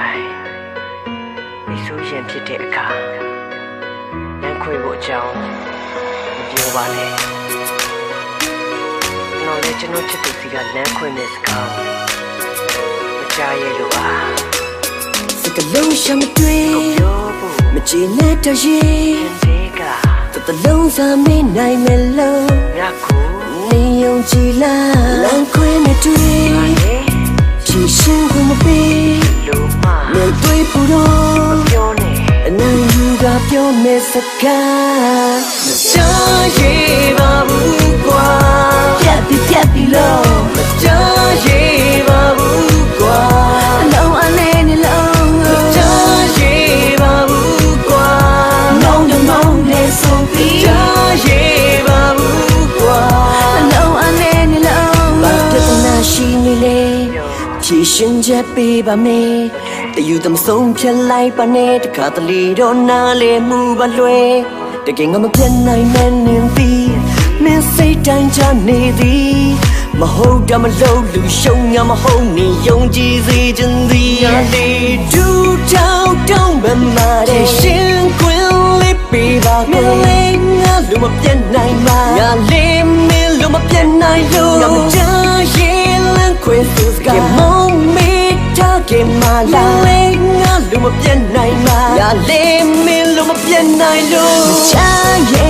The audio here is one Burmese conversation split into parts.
တိုင်းမိဆိုးရင်ဖြစ်တဲ့အခါလမ်းခွေဖို့အကြောင်းမပြောပါနဲ့ကျွန်တော်လည်းကျွန်တော်ချစ်သူစီကလမ်းခွေမဲ့စကားကိုမကြားရလို့ပါစကလုံးရှမတွေ့ပြောဖို့မချင်နဲ့တရေဒီကတတလုံးစားမင်းနိုင်မလို့ငါကိုနေယုံကြည်လား ပြောမဲ့စကားမချာရေပါဘူးကွာပြတ်ပြီးပြတ်ပြီးလို့မချာရေပါဘူးကွာအလုံးအနေနဲ့လုံးမချာရေပါဘူးကွာလုံးလုံးလုံးနဲ့ဆုံးပြီးချာရေပါဘူးကွာအလုံးအနေနဲ့လုံးဘာပြဿနာရှိနေလဲပြောဖြည့်ရှင်ချက်ပေးပါမယ် တယူသမဆုံးဖြတ်လိုက်ပါနဲ့တခါတလေတော့နားလေမှုပါလွယ်တကယ်ငါမပြတ်နိုင်မနေသည်မင်းစိတ်တိုင်းချနေသည်မဟုတ်တာမလို့လူရှုံငါမဟုတ်နေယုံကြည်စေခြင်းသည်ငါလေးဒူတောင်းတောင်းမမတဲ့ရှင်ခွင်လေးပေးပါကိုလေးငါလူမပြတ်နိုင်ပါငါလေးမင်းလူမပြတ်နိုင်လို့ လာလေးငါလူမပြတ်နိုင်ပါငါလေးမင်းလူမပြတ်နိုင်လို့ချရဲ့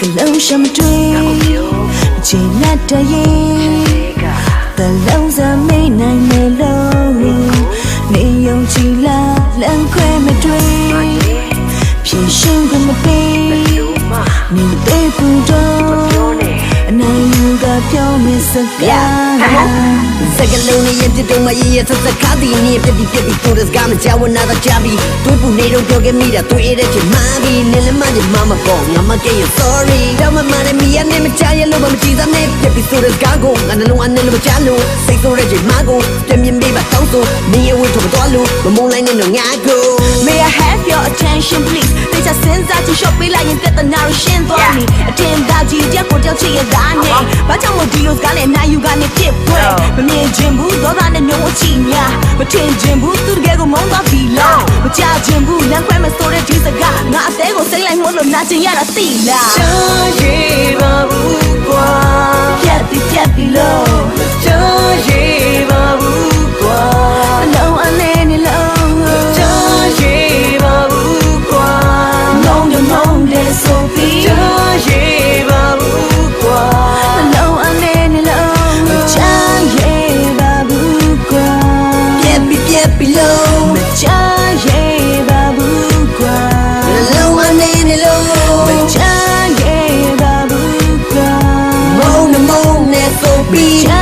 ကလုံးရှမတွေ့ငါကိုပြောချင်ရတဲ့ရင်ဒီကတလုံးစမိတ်နိုင်နေလို့နေယုံကြည်လားလမ်းခွဲမတွေ့ပါလေဖြည့်ရှင်ကိုမပေးလို့မနေသေးဘူး စကားစကလုံးနဲ့ရင်တုံးမရရသသကားဒီနေပြပြပြပြကိုရစကမကြောက်နာတော့ကြပြီတွေးပူနေတော့ပြောခဲ့မိတာတွေးရတဲ့ချင်မာပြီနေလည်းမကြမမပေါ်ငါမကဲ sorry တော့မမနဲ့မီရနဲ့မချရလို့မကြည့်သနဲ့ပြပြဆိုရစကားကိုငါနှလုံးအနေနဲ့မချလို့စိတ်ဆိုရချင်မာကိုပြမြင်ပေးပါတောင်းဆိုနေရဝတ်တော့တော့လို့မမုန်းလိုက်နဲ့တော့ငါကို May I have your attention ပေးလိုက်ရင်တက်တနာရရှင်းသွားပြီအတင်သားကြီးတယောက်ကိုတယောက်ချစ်ရတာနဲ့ဘာကြောင့်မို့ဒီလိုစကားနဲ့နိုင်ယူကနေပြစ်ပွဲမမြင်ခြင်းဘူးသောသားနဲ့ညုံဝချီများမထင်ခြင်းဘူးသူတကယ်ကိုမုန်းသွားပြီလားမကြခြင်းဘူးလမ်းခွဲမဲ့ဆိုတဲ့ဒီစကားငါအသေးကိုစိတ်လိုက်မို့လို့နာကျင်ရတာသိလား ချာ